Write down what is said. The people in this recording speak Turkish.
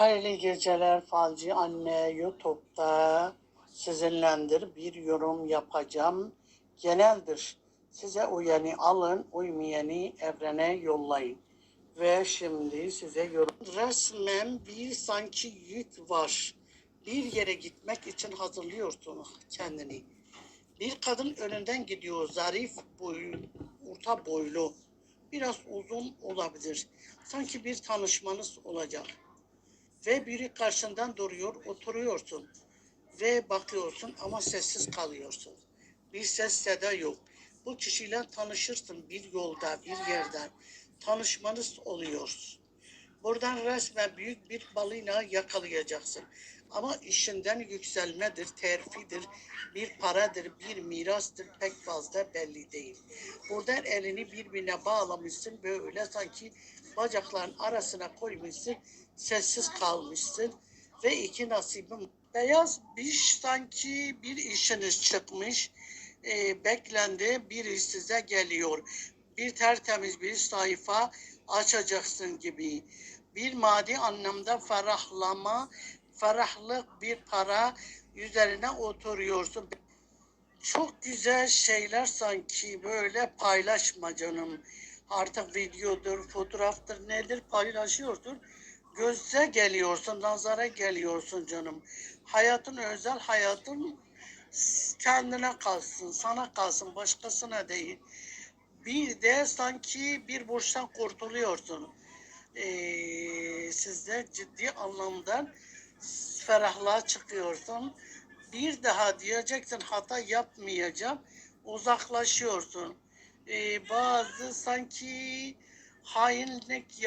Hayırlı geceler Falcı Anne YouTube'da sizinlendir bir yorum yapacağım. Geneldir. Size uyanı alın, uymayanı evrene yollayın. Ve şimdi size yorum. Resmen bir sanki yük var. Bir yere gitmek için hazırlıyorsun kendini. Bir kadın önünden gidiyor. Zarif boylu, orta boylu. Biraz uzun olabilir. Sanki bir tanışmanız olacak ve biri karşından duruyor, oturuyorsun ve bakıyorsun ama sessiz kalıyorsun. Bir ses seda yok. Bu kişiyle tanışırsın bir yolda, bir yerde. Tanışmanız oluyor. Buradan resmen büyük bir balina yakalayacaksın. Ama işinden yükselmedir, terfidir, bir paradır, bir mirastır pek fazla belli değil. Buradan elini birbirine bağlamışsın böyle sanki bacakların arasına koymuşsun, sessiz kalmışsın ve iki nasibim. Beyaz bir sanki bir işiniz çıkmış, e, beklendi, bir iş size geliyor. Bir tertemiz bir sayfa açacaksın gibi. Bir maddi anlamda ferahlama, ferahlık bir para üzerine oturuyorsun. Çok güzel şeyler sanki böyle paylaşma canım. Artık videodur, fotoğraftır nedir paylaşıyorsun. Göze geliyorsun, nazara geliyorsun canım. Hayatın özel hayatın kendine kalsın, sana kalsın, başkasına değil. Bir de sanki bir borçtan kurtuluyorsun. Ee, sizde ciddi anlamda ferahlığa çıkıyorsun. Bir daha diyeceksin hata yapmayacağım. Uzaklaşıyorsun. Ee, bazı sanki hainlik